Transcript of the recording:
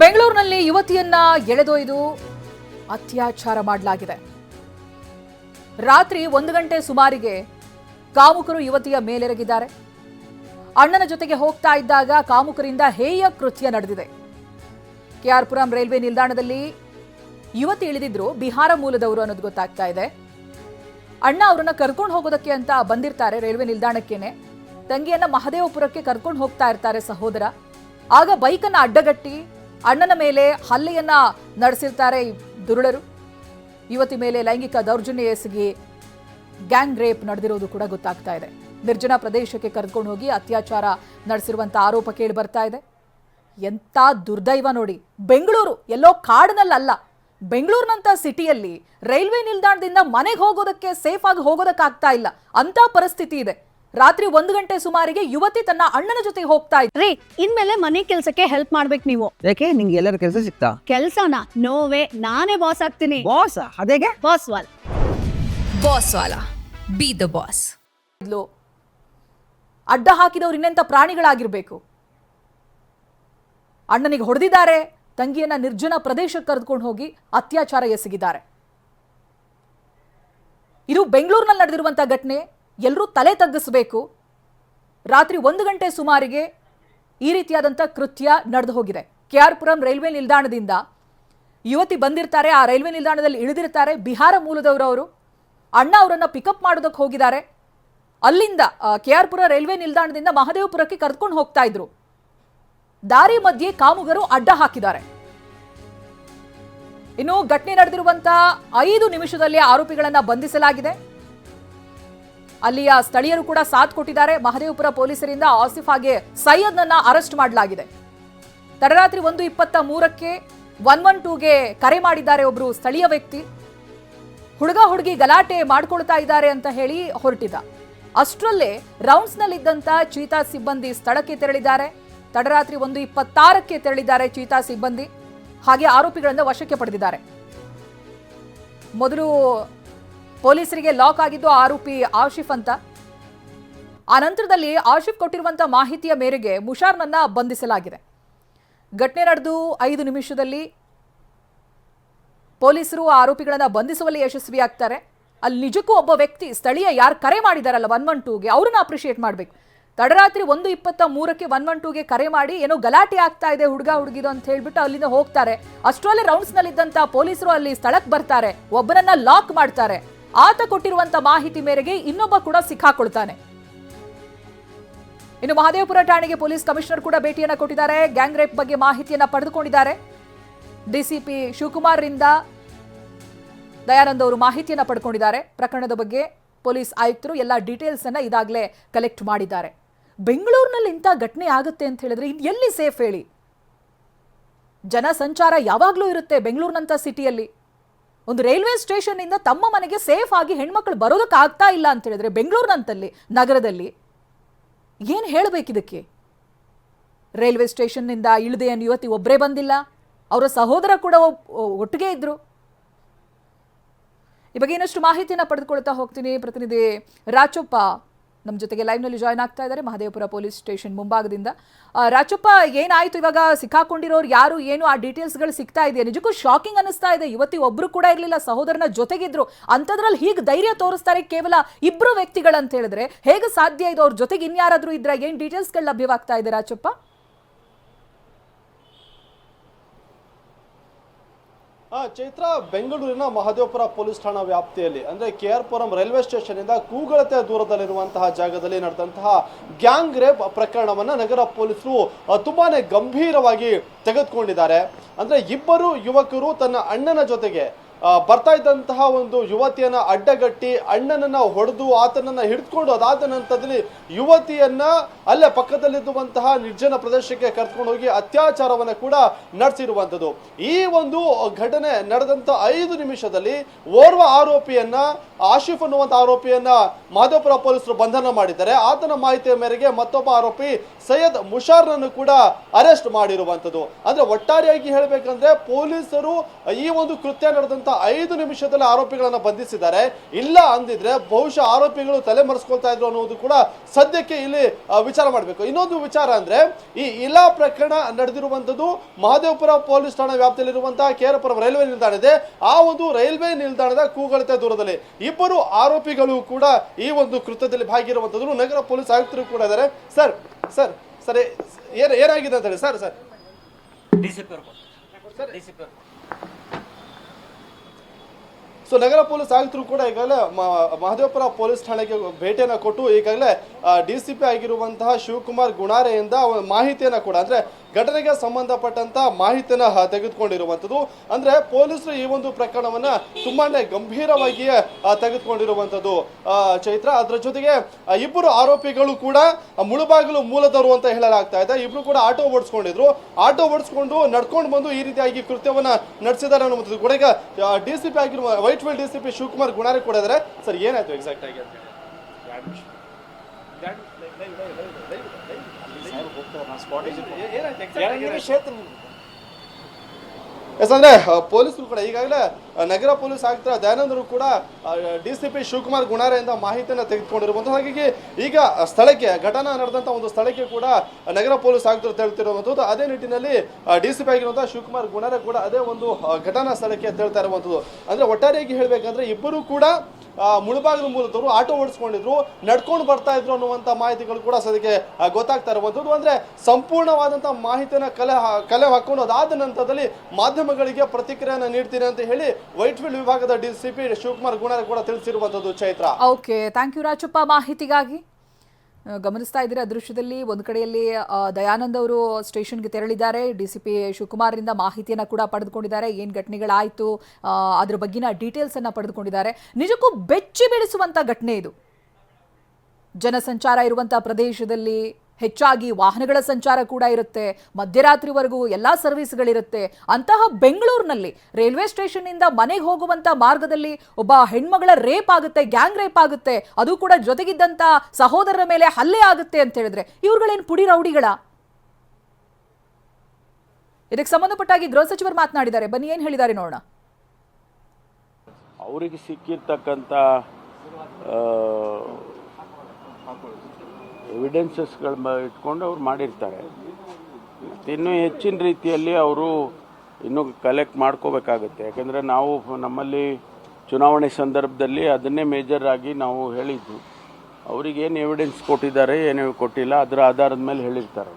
ಬೆಂಗಳೂರಿನಲ್ಲಿ ಯುವತಿಯನ್ನ ಎಳೆದೊಯ್ದು ಅತ್ಯಾಚಾರ ಮಾಡಲಾಗಿದೆ. ರಾತ್ರಿ ಒಂದು ಗಂಟೆ ಸುಮಾರಿಗೆ ಕಾಮುಕರು ಯುವತಿಯ ಮೇಲೆರಗಿದ್ದಾರೆ. ಅಣ್ಣನ ಜೊತೆಗೆ ಹೋಗ್ತಾ ಇದ್ದಾಗ ಕಾಮುಕರಿಂದ ಹೇಯ ಕೃತ್ಯ ನಡೆದಿದೆ. ಕೆಆರ್ಪುರಂ ರೈಲ್ವೆ ನಿಲ್ದಾಣದಲ್ಲಿ ಯುವತಿ ಇಳಿದಿದ್ರು, ಬಿಹಾರ ಮೂಲದವರು ಅನ್ನೋದು ಗೊತ್ತಾಗ್ತಾ ಇದೆ. ಅಣ್ಣ ಅವರನ್ನ ಕರ್ಕೊಂಡು ಹೋಗೋದಕ್ಕೆ ಅಂತ ಬಂದಿರ್ತಾರೆ ರೈಲ್ವೆ ನಿಲ್ದಾಣಕ್ಕೇನೆ. ತಂಗಿಯನ್ನ ಮಹದೇವಪುರಕ್ಕೆ ಕರ್ಕೊಂಡು ಹೋಗ್ತಾ ಇರ್ತಾರೆ ಸಹೋದರ. ಆಗ ಬೈಕನ್ನು ಅಡ್ಡಗಟ್ಟಿ ಅಣ್ಣನ ಮೇಲೆ ಹಲ್ಲೆಯನ್ನ ನಡೆಸಿರ್ತಾರೆ ದುರುಳರು. ಯುವತಿ ಮೇಲೆ ಲೈಂಗಿಕ ದೌರ್ಜನ್ಯ ಎಸಗಿ ಗ್ಯಾಂಗ್ ರೇಪ್ ನಡೆದಿರೋದು ಕೂಡ ಗೊತ್ತಾಗ್ತಾ ಇದೆ. ನಿರ್ಜನ ಪ್ರದೇಶಕ್ಕೆ ಕರೆದುಕೊಂಡು ಹೋಗಿ ಅತ್ಯಾಚಾರ ನಡೆಸಿರುವಂತ ಆರೋಪ ಕೇಳಿ ಬರ್ತಾ ಇದೆ. ಎಂಥ ದುರ್ದೈವ ನೋಡಿ. ಬೆಂಗಳೂರು ಎಲ್ಲೋ ಕಾಡಿನಲ್ಲಲ್ಲ. ಬೆಂಗಳೂರಿನಂತ ಸಿಟಿಯಲ್ಲಿ ರೈಲ್ವೆ ನಿಲ್ದಾಣದಿಂದ ಮನೆಗೆ ಹೋಗೋದಕ್ಕೆ ಸೇಫ್ ಆಗಿ ಹೋಗೋದಕ್ಕಾಗ್ತಾ ಇಲ್ಲ. ಅಂತ ಪರಿಸ್ಥಿತಿ ಇದೆ. ರಾತ್ರಿ ಒಂದು ಗಂಟೆ ಸುಮಾರಿಗೆ ಯುವತಿ ತನ್ನ ಅಣ್ಣನ ಜೊತೆ ಹೋಗ್ತಾ ಇದ್ದ ರೀ ಇನ್ಮೇಲೆ ಮನೆ ಕೆಲ್ಸಕ್ಕೆ ಹೆಲ್ಪ್ ಮಾಡ್ಬೇಕು ನೀವು. ಯಾಕೆ? ನಿಂಗೆ ಎಲ್ಲರ ಕೆಲಸ ಸಿಕ್ತಾ? ಕೆಲ್ಸನ? ನೋವೇ ನಾನೇ ಬಾಸ್ ಆಗ್ತೀನಿ. ಬಾಸ್ ಅದೇಗೆ? ಬಾಸ್ ವಾಲ್. ಬಾಸ್ ವಾಲ. ಬಿ ದ ಬಾಸ್ ಇದ್ಲು ಅಡ್ಡ ಹಾಕಿದವ್ರು ಇನ್ನೆಂಥ ಪ್ರಾಣಿಗಳಾಗಿರ್ಬೇಕು? ಅಣ್ಣನಿಗೆ ಹೊಡೆದಿದ್ದಾರೆ ತಂಗಿಯನ್ನ ನಿರ್ಜನ ಪ್ರದೇಶಕ್ಕೆ ಕರೆದುಕೊಂಡು ಹೋಗಿ ಅತ್ಯಾಚಾರ ಎಸಗಿದ್ದಾರೆ. ಇದು ಬೆಂಗಳೂರಿನಲ್ಲಿ ನಡೆದಿರುವಂತಹ ಘಟನೆ. ಎಲ್ಲರೂ ತಲೆ ತಗ್ಗಿಸಬೇಕು. ರಾತ್ರಿ ಒಂದು ಗಂಟೆ ಸುಮಾರಿಗೆ ಈ ರೀತಿಯಾದಂಥ ಕೃತ್ಯ ನಡೆದು ಹೋಗಿದೆ. ಕೆ ಕೆಆರ್ಪುರಂ ರೈಲ್ವೆ ನಿಲ್ದಾಣದಿಂದ ಯುವತಿ ಬಂದಿರ್ತಾರೆ, ಆ ರೈಲ್ವೆ ನಿಲ್ದಾಣದಲ್ಲಿ ಇಳಿದಿರ್ತಾರೆ, ಬಿಹಾರ ಮೂಲದವರು ಅವರು. ಅಣ್ಣ ಅವರನ್ನು ಪಿಕಪ್ ಮಾಡೋದಕ್ಕೆ ಹೋಗಿದ್ದಾರೆ. ಅಲ್ಲಿಂದ ಕೆ ಆರ್ ಪುರ ರೈಲ್ವೆ ನಿಲ್ದಾಣದಿಂದ ಮಹದೇವಪುರಕ್ಕೆ ಕರೆದುಕೊಂಡು ಹೋಗ್ತಾ ಇದ್ರು. ದಾರಿ ಮಧ್ಯೆ ಕಾಮುಗರು ಅಡ್ಡ ಹಾಕಿದ್ದಾರೆ. ಇನ್ನು ಘಟನೆ ನಡೆದಿರುವಂತಹ ಐದು ನಿಮಿಷದಲ್ಲಿ ಆರೋಪಿಗಳನ್ನ ಬಂಧಿಸಲಾಗಿದೆ. ಅಲ್ಲಿಯ ಸ್ಥಳೀಯರು ಕೂಡ ಸಾಥ್ ಕೊಟ್ಟಿದ್ದಾರೆ. ಮಹದೇವಪುರ ಪೊಲೀಸರಿಂದ ಆಸಿಫ್ ಹಾಗೆ ಸೈಯದ್ನನ್ನ ಅರೆಸ್ಟ್ ಮಾಡಲಾಗಿದೆ. ತಡರಾತ್ರಿ ಒಂದು ಇಪ್ಪತ್ತ ಮೂರಕ್ಕೆ ಒನ್ ಒನ್ ಟೂಗೆ ಕರೆ ಮಾಡಿದ್ದಾರೆ ಒಬ್ರು ಸ್ಥಳೀಯ ವ್ಯಕ್ತಿ. ಹುಡುಗ ಹುಡುಗಿ ಗಲಾಟೆ ಮಾಡ್ಕೊಳ್ತಾ ಇದ್ದಾರೆ ಅಂತ ಹೇಳಿ ಹೊರಟಿದ್ದ. ಅಷ್ಟರಲ್ಲೇ ರೌಂಡ್ಸ್ನಲ್ಲಿದ್ದಂಥ ಚೀತಾ ಸಿಬ್ಬಂದಿ ಸ್ಥಳಕ್ಕೆ ತೆರಳಿದ್ದಾರೆ. ತಡರಾತ್ರಿ ಒಂದು ಇಪ್ಪತ್ತಾರಕ್ಕೆ ತೆರಳಿದ್ದಾರೆ ಚೀತಾ ಸಿಬ್ಬಂದಿ. ಹಾಗೆ ಆರೋಪಿಗಳನ್ನು ವಶಕ್ಕೆ ಪಡೆದಿದ್ದಾರೆ. ಮೊದಲು ಪೊಲೀಸರಿಗೆ ಲಾಕ್ ಆಗಿದ್ದು ಆರೋಪಿ ಆಶಿಫ್ ಅಂತ. ಆ ನಂತರದಲ್ಲಿ ಆಶಿಫ್ ಕೊಟ್ಟಿರುವಂತಹ ಮಾಹಿತಿಯ ಮೇರೆಗೆ ಮುಷಾರ್ನನ್ನ ಬಂಧಿಸಲಾಗಿದೆ. ಘಟನೆ ನಡೆದು ಐದು ನಿಮಿಷದಲ್ಲಿ ಪೊಲೀಸರು ಆರೋಪಿಗಳನ್ನು ಬಂಧಿಸುವಲ್ಲಿ ಯಶಸ್ವಿಯಾಗ್ತಾರೆ. ಅಲ್ಲಿ ನಿಜಕ್ಕೂ ಒಬ್ಬ ವ್ಯಕ್ತಿ ಸ್ಥಳೀಯ ಯಾರು ಕರೆ ಮಾಡಿದಾರಲ್ಲ ಒನ್ ಒನ್ ಟೂಗೆ ಅವ್ರನ್ನ ಅಪ್ರಿಷಿಯೇಟ್ ಮಾಡಬೇಕು. ತಡರಾತ್ರಿ ಒಂದು ಇಪ್ಪತ್ತ ಮೂರಕ್ಕೆ ಒನ್ ಒನ್ ಟೂಗೆ ಕರೆ ಮಾಡಿ ಏನೋ ಗಲಾಟೆ ಆಗ್ತಾ ಇದೆ, ಹುಡುಗ ಹುಡುಗಿದು ಅಂತ ಹೇಳ್ಬಿಟ್ಟು ಅಲ್ಲಿಂದ ಹೋಗ್ತಾರೆ. ಅಷ್ಟರಲ್ಲೇ ರೌಂಡ್ಸ್ನಲ್ಲಿದ್ದಂಥ ಪೊಲೀಸರು ಅಲ್ಲಿ ಸ್ಥಳಕ್ಕೆ ಬರ್ತಾರೆ. ಒಬ್ಬರನ್ನ ಲಾಕ್ ಮಾಡ್ತಾರೆ. ಆತ ಕೊಟ್ಟಿರುವಂತ ಮಾಹಿತಿ ಮೇರೆಗೆ ಇನ್ನೊಬ್ಬ ಕೂಡ ಸಿಕ್ಕಾಕೊಳ್ತಾನೆ. ಇನ್ನು ಮಹದೇವಪುರ ಠಾಣೆಗೆ ಪೊಲೀಸ್ ಕಮಿಷನರ್ ಕೂಡ ಭೇಟಿಯನ್ನು ಕೊಟ್ಟಿದ್ದಾರೆ. ಗ್ಯಾಂಗ್ ರೇಪ್ ಬಗ್ಗೆ ಮಾಹಿತಿಯನ್ನ ಪಡೆದುಕೊಂಡಿದ್ದಾರೆ. ಡಿಸಿಪಿ ಶಿವಕುಮಾರ್ರಿಂದ ದಯಾನಂದ್ ಅವರು ಮಾಹಿತಿಯನ್ನ ಪಡ್ಕೊಂಡಿದ್ದಾರೆ. ಪ್ರಕರಣದ ಬಗ್ಗೆ ಪೊಲೀಸ್ ಆಯುಕ್ತರು ಎಲ್ಲ ಡೀಟೇಲ್ಸ್ ಅನ್ನ ಇದಾಗಲೇ ಕಲೆಕ್ಟ್ ಮಾಡಿದ್ದಾರೆ. ಬೆಂಗಳೂರಿನಲ್ಲಿ ಇಂಥ ಘಟನೆ ಆಗುತ್ತೆ ಅಂತ ಹೇಳಿದ್ರೆ ಇದು ಎಲ್ಲಿ ಸೇಫ್ ಹೇಳಿ? ಜನ ಸಂಚಾರ ಯಾವಾಗಲೂ ಇರುತ್ತೆ ಬೆಂಗಳೂರಿನಂಥ ಸಿಟಿಯಲ್ಲಿ. ಒಂದು ರೈಲ್ವೆ ಸ್ಟೇಷನ್ ಇಂದ ತಮ್ಮ ಮನೆಗೆ ಸೇಫ್ ಆಗಿ ಹೆಣ್ಮಕ್ಳು ಬರೋದಕ್ಕೆ ಆಗ್ತಾ ಇಲ್ಲ ಅಂತ ಹೇಳಿದ್ರೆ ಬೆಂಗಳೂರಿನಂತಲ್ಲಿ, ನಗರದಲ್ಲಿ ಏನು ಹೇಳಬೇಕಿದಕ್ಕೆ ರೈಲ್ವೆ ಸ್ಟೇಷನ್ನಿಂದ ಇಳಿದೆ ಅನ್ನೋ ಯುವತಿ ಒಬ್ಬರೇ ಬಂದಿಲ್ಲ, ಅವರ ಸಹೋದರ ಕೂಡ ಒಟ್ಟಿಗೆ ಇದ್ದರು ಈ ಬಗ್ಗೆ ಇನ್ನಷ್ಟು ಮಾಹಿತಿಯನ್ನು ಪಡೆದುಕೊಳ್ತಾ ಹೋಗ್ತೀನಿ. ಪ್ರತಿನಿಧಿ ರಾಚಪ್ಪ ನಮ್ಮ ಜೊತೆಗೆ ಲೈವ್ನಲ್ಲಿ ಜಾಯ್ನ್ ಆಗ್ತಾ ಇದ್ದಾರೆ. ಮಹದೇವಪುರ ಪೊಲೀಸ್ ಸ್ಟೇಷನ್ ಮುಂಭಾಗದಿಂದ. ರಾಚಪ್ಪ, ಏನಾಯ್ತು ಇವಾಗ? ಸಿಕ್ಕಾಕೊಂಡಿರೋರು ಯಾರು? ಏನು? ಆ ಡೀಟೇಲ್ಸ್ಗಳು ಸಿಗ್ತಾ ಇದೆಯಾ? ನಿಜಕ್ಕೂ ಶಾಕಿಂಗ್ ಅನಿಸ್ತಾ ಇದೆ. ಇವತ್ತಿ ಒಬ್ರು ಕೂಡ ಇರಲಿಲ್ಲ. ಸಹೋದರನ ಜೊತೆಗಿದ್ರು. ಅಂಥದ್ರಲ್ಲಿ ಹೀಗೆ ಧೈರ್ಯ ತೋರಿಸ್ತಾರೆ ಕೇವಲ ಇಬ್ರು ವ್ಯಕ್ತಿಗಳಂತ ಹೇಳಿದ್ರೆ ಹೇಗೆ ಸಾಧ್ಯ ಇದು? ಅವ್ರ ಜೊತೆಗೆ ಇನ್ಯಾರಾದ್ರೂ ಇದ್ರ? ಏನು ಡೀಟೇಲ್ಸ್ಗಳು ಲಭ್ಯವಾಗ್ತಾ ಇದೆ ರಾಚಪ್ಪ? ಚೈತ್ರ ಬೆಂಗಳೂರಿನ ಮಹದೇವಪುರ ಪೊಲೀಸ್ ಠಾಣಾ ವ್ಯಾಪ್ತಿಯಲ್ಲಿ, ಅಂದ್ರೆ K R Puram railway station ಇಂದ ಕೂಗಳತೆ ದೂರದಲ್ಲಿರುವಂತಹ ಜಾಗದಲ್ಲಿ ನಡೆದಂತಹ ಗ್ಯಾಂಗ್ ರೇಪ್ ಪ್ರಕರಣವನ್ನ ನಗರ ಪೊಲೀಸರು ತುಂಬಾನೇ ಗಂಭೀರವಾಗಿ ತೆಗೆದುಕೊಂಡಿದ್ದಾರೆ. ಅಂದ್ರೆ ಇಬ್ಬರು ಯುವಕರು ತನ್ನ ಅಣ್ಣನ ಜೊತೆಗೆ ಬರ್ತಾ ಇದ್ದಂತಹ ಒಂದು ಯುವತಿಯನ್ನ ಅಡ್ಡಗಟ್ಟಿ ಅಣ್ಣನನ್ನ ಹೊಡೆದು ಆತನನ್ನ ಹಿಡಿದುಕೊಂಡು ಅದಾದ ನಂತರದಲ್ಲಿ ಯುವತಿಯನ್ನ ಅಲ್ಲೇ ಪಕ್ಕದಲ್ಲಿದ್ದುವಂತಹ ನಿರ್ಜನ ಪ್ರದೇಶಕ್ಕೆ ಕರ್ಕೊಂಡು ಹೋಗಿ ಅತ್ಯಾಚಾರವನ್ನ ಕೂಡ ನಡೆಸಿರುವಂಥದ್ದು. ಈ ಒಂದು ಘಟನೆ ನಡೆದಂತ ಐದು ನಿಮಿಷದಲ್ಲಿ ಓರ್ವ ಆರೋಪಿಯನ್ನ, ಆಶಿಫ್ ಅನ್ನುವಂತ ಆರೋಪಿಯನ್ನ ಮಾಧವಪುರ ಪೊಲೀಸರು ಬಂಧನ ಮಾಡಿದ್ದಾರೆ. ಆತನ ಮಾಹಿತಿಯ ಮೇರೆಗೆ ಮತ್ತೊಬ್ಬ ಆರೋಪಿ ಸೈಯದ್ ಮುಷಾರ್ನನ್ನು ಕೂಡ ಅರೆಸ್ಟ್ ಮಾಡಿರುವಂಥದ್ದು. ಅಂದ್ರೆ ಒಟ್ಟಾರೆಯಾಗಿ ಹೇಳಬೇಕಂದ್ರೆ ಪೊಲೀಸರು ಈ ಒಂದು ಕೃತ್ಯ ನಡೆದಂತ ಐದು ನಿಮಿಷದಲ್ಲಿ ಆರೋಪಿಗಳನ್ನು ಬಂಧಿಸಿದ್ದಾರೆ. ಇಲ್ಲ ಅಂದಿದ್ರೆ ಬಹುಶಃ ಆರೋಪಿಗಳು ತಲೆ ಮರೆಸ್ಕೊಳ್ತಾ ಇದ್ರು ಅನ್ನೋದು ಕೂಡ ಸದ್ಯಕ್ಕೆ ಇಲ್ಲಿ ವಿಚಾರ ಮಾಡಬೇಕು. ಇನ್ನೊಂದು ವಿಚಾರ ಅಂದ್ರೆ ಈ ಇಲಾ ಪ್ರಕರಣ ನಡೆದಿರುವಂತದ್ದು ಮಹದೇವಪುರ ಪೊಲೀಸ್ ಠಾಣಾ ವ್ಯಾಪ್ತಿಯಲ್ಲಿರುವಂತಹ ಕೇರಪುರ ರೈಲ್ವೆ ನಿಲ್ದಾಣ ಇದೆ. ಆ ಒಂದು ರೈಲ್ವೆ ನಿಲ್ದಾಣದ ಕೂಗಳತೆ ದೂರದಲ್ಲಿ ಇಬ್ಬರು ಆರೋಪಿಗಳು ಕೂಡ ಈ ಒಂದು ಕೃತ್ಯದಲ್ಲಿ ಭಾಗಿರುವಂತದ್ದು ನಗರ ಪೊಲೀಸ್ ಆಯುಕ್ತರು ಕೂಡ ಇದ್ದಾರೆ. ಸರ್ ಸರ್ ಸರ್ ಏನ್ ಏನಾಗಿದೆ ಅಂತ ಹೇಳಿ. Sir sir. ಸೊ ನಗರ ಪೊಲೀಸ್ ಆಯುಕ್ತರು ಕೂಡ ಈಗಾಗಲೇ ಮಹದೇವಪುರ ಪೊಲೀಸ್ ಠಾಣೆಗೆ ಭೇಟಿಯನ್ನು ಕೊಟ್ಟು ಈಗಾಗಲೇ ಡಿ ಸಿ ಪಿ ಆಗಿರುವಂತಹ ಶಿವಕುಮಾರ್ ಗುಣಾರೆಯಿಂದ ಮಾಹಿತಿಯನ್ನ ಕೂಡ, ಅಂದ್ರೆ ಘಟನೆಗೆ ಸಂಬಂಧಪಟ್ಟಂತ ಮಾಹಿತಿನ ತೆಗೆದುಕೊಂಡಿರುವಂಥದ್ದು ಅಂದ್ರೆ ಪೊಲೀಸರು ಈ ಒಂದು ಪ್ರಕರಣವನ್ನ ತುಂಬಾನೇ ತೆಗೆದುಕೊಂಡಿರುವಂತದ್ದು. ತೆಗೆದುಕೊಂಡಿರುವಂಥದ್ದು ಚೈತ್ರ, ಅದರ ಜೊತೆಗೆ ಇಬ್ಬರು ಆರೋಪಿಗಳು ಕೂಡ ಮುಳುಬಾಗಿಲು ಮೂಲದವರು ಅಂತ ಹೇಳಲಾಗ್ತಾ ಇದೆ. ಇಬ್ರು ಕೂಡ ಆಟೋ ಓಡಿಸ್ಕೊಂಡಿದ್ರು. ಆಟೋ ಓಡಿಸ್ಕೊಂಡು ನಡ್ಕೊಂಡು ಬಂದು ಈ ರೀತಿಯಾಗಿ ಕೃತ್ಯವನ್ನ ನಡೆಸಿದ್ದಾರೆ ಅನ್ನುವಂಥದ್ದು. ಕೂಡ ಈಗ ಡಿ ಸಿ ಪಿ ಆಗಿರುವ Whitefield D C P Shivakumar Gunare ಕೂಡ ಸರ್, ಏನಾಯ್ತು ಎಕ್ಸಾಕ್ಟ್ ಆಗಿ ಎಸ್ ಅಂದ್ರೆ ಆ, ಪೊಲೀಸರು ಕೂಡ ಈಗಾಗಲೇ ನಗರ ಪೊಲೀಸ್ ಆಯುಕ್ತ ದಯಾನಂದರು ಕೂಡ ಡಿ ಸಿ ಪಿ ಶಿವಕುಮಾರ್ ಗುಣಾರೆಯಿಂದ ಮಾಹಿತಿಯನ್ನು ತೆಗೆದುಕೊಂಡಿರುವಂಥದ್ದು ಹಾಗಾಗಿ ಈಗ ಸ್ಥಳಕ್ಕೆ ಘಟನಾ ನಡೆದಂಥ ಒಂದು ಸ್ಥಳಕ್ಕೆ ಕೂಡ ನಗರ ಪೊಲೀಸ್ ಆಯುಕ್ತರು ತೆರಳುತ್ತಿರುವಂಥದ್ದು ಅದೇ ನಿಟ್ಟಿನಲ್ಲಿ ಡಿ ಸಿ ಪಿ ಆಗಿರುವಂತಹ ಶಿವಕುಮಾರ್ ಗುಣಾರೆ ಕೂಡ ಅದೇ ಒಂದು ಘಟನಾ ಸ್ಥಳಕ್ಕೆ ತೆರಳ್ತಾ ಇರುವಂಥದ್ದು ಅಂದ್ರೆ ಒಟ್ಟಾರೆಯಾಗಿ ಹೇಳಬೇಕಂದ್ರೆ ಇಬ್ಬರು ಕೂಡ ಮುಳುಬಾಗಿಲು ಮೂಲದವರು ಆಟೋ ಓಡಿಸ್ಕೊಂಡಿದ್ರು, ನಡ್ಕೊಂಡು ಬರ್ತಾ ಇದ್ರು ಅನ್ನುವಂಥ ಮಾಹಿತಿಗಳು ಕೂಡ ಸದ್ಯಕ್ಕೆ ಗೊತ್ತಾಗ್ತಾ ಇರುವಂಥದ್ದು. ಅಂದರೆ ಸಂಪೂರ್ಣವಾದಂಥ ಮಾಹಿತಿಯನ್ನು ಕಲೆ ಕಲೆ ಹಾಕೊಂಡು ಅದಾದ ನಂತರದಲ್ಲಿ ಮಾಧ್ಯಮಗಳಿಗೆ ಪ್ರತಿಕ್ರಿಯೆಯನ್ನು ನೀಡ್ತೀನಿ ಅಂತ ಹೇಳಿ ವೈಟ್ ಫೀಲ್ಡ್ ವಿಭಾಗದ ಡಿ ಸಿ ಪಿ ಶಿವಕುಮಾರ್ ಗುಣರ ಕೂಡ ತಿಳಿಸಿರುವಂಥದ್ದು Chaitra. Okay thank you Rajappa. ಮಾಹಿತಿಗಾಗಿ ಗಮನಿಸ್ತಾ ಇದ್ದೀರಿ? ದೃಶ್ಯದಲ್ಲಿ ಒಂದು ಕಡೆಯಲ್ಲಿ ದಯಾನಂದ್ ಅವರು ಸ್ಟೇಷನ್ಗೆ ತೆರಳಿದ್ದಾರೆ. ಡಿ ಸಿ ಪಿ ಶಿವಕುಮಾರಿಂದ ಮಾಹಿತಿಯನ್ನು ಕೂಡ ಪಡೆದುಕೊಂಡಿದ್ದಾರೆ. ಏನು ಘಟನೆಗಳಾಯಿತು? ಅದ್ರ ಬಗ್ಗಿನ ಡೀಟೇಲ್ಸನ್ನು ಪಡೆದುಕೊಂಡಿದ್ದಾರೆ. ನಿಜಕ್ಕೂ ಬೆಚ್ಚಿ ಬೀಳಿಸುವಂಥ ಘಟನೆ ಇದು. ಜನಸಂಚಾರ ಇರುವಂಥ ಪ್ರದೇಶದಲ್ಲಿ ಹೆಚ್ಚಾಗಿ ವಾಹನಗಳ ಸಂಚಾರ ಕೂಡ ಇರುತ್ತೆ, ಮಧ್ಯರಾತ್ರಿವರೆಗೂ ಎಲ್ಲ ಸರ್ವಿಸ್ಗಳಿರುತ್ತೆ. ಅಂತಹ ಬೆಂಗಳೂರಿನಲ್ಲಿ ರೈಲ್ವೆ ಸ್ಟೇಷನ್ನಿಂದ ಮನೆಗೆ ಹೋಗುವಂಥ ಮಾರ್ಗದಲ್ಲಿ ಒಬ್ಬ ಹೆಣ್ಮಗಳ ರೇಪ್ ಆಗುತ್ತೆ, ಗ್ಯಾಂಗ್ ರೇಪ್ ಆಗುತ್ತೆ, ಅದು ಕೂಡ ಜೊತೆಗಿದ್ದಂಥ ಸಹೋದರರ ಮೇಲೆ ಹಲ್ಲೆ ಆಗುತ್ತೆ ಅಂತ ಹೇಳಿದ್ರೆ ಇವ್ರುಗಳೇನು ಪುಡಿ ರೌಡಿಗಳ? ಇದಕ್ಕೆ ಸಂಬಂಧಪಟ್ಟಾಗಿ ಗೃಹ ಸಚಿವರು ಮಾತನಾಡಿದ್ದಾರೆ. ಬನ್ನಿ, ಏನು ಹೇಳಿದ್ದಾರೆ ನೋಡೋಣ. ಅವರಿಗೆ ಸಿಕ್ಕಿರ್ತಕ್ಕಂಥ ಎವಿಡೆನ್ಸಸ್ಗಳ ಇಟ್ಕೊಂಡು ಅವ್ರು ಮಾಡಿರ್ತಾರೆ. ಇನ್ನೂ ಹೆಚ್ಚಿನ ರೀತಿಯಲ್ಲಿ ಅವರು ಇನ್ನೂ ಕಲೆಕ್ಟ್ ಮಾಡ್ಕೋಬೇಕಾಗುತ್ತೆ. ಯಾಕಂದರೆ ನಾವು ನಮ್ಮಲ್ಲಿ ಚುನಾವಣೆ ಸಂದರ್ಭದಲ್ಲಿ ಅದನ್ನೇ ಮೇಜರ್ ಆಗಿ ನಾವು ಹೇಳಿದ್ದು. ಅವ್ರಿಗೆ ಏನು ಎವಿಡೆನ್ಸ್ ಕೊಟ್ಟಿದ್ದಾರೆ, ಏನು ಕೊಟ್ಟಿಲ್ಲ, ಅದರ ಆಧಾರದ ಮೇಲೆ ಹೇಳಿರ್ತಾರೆ.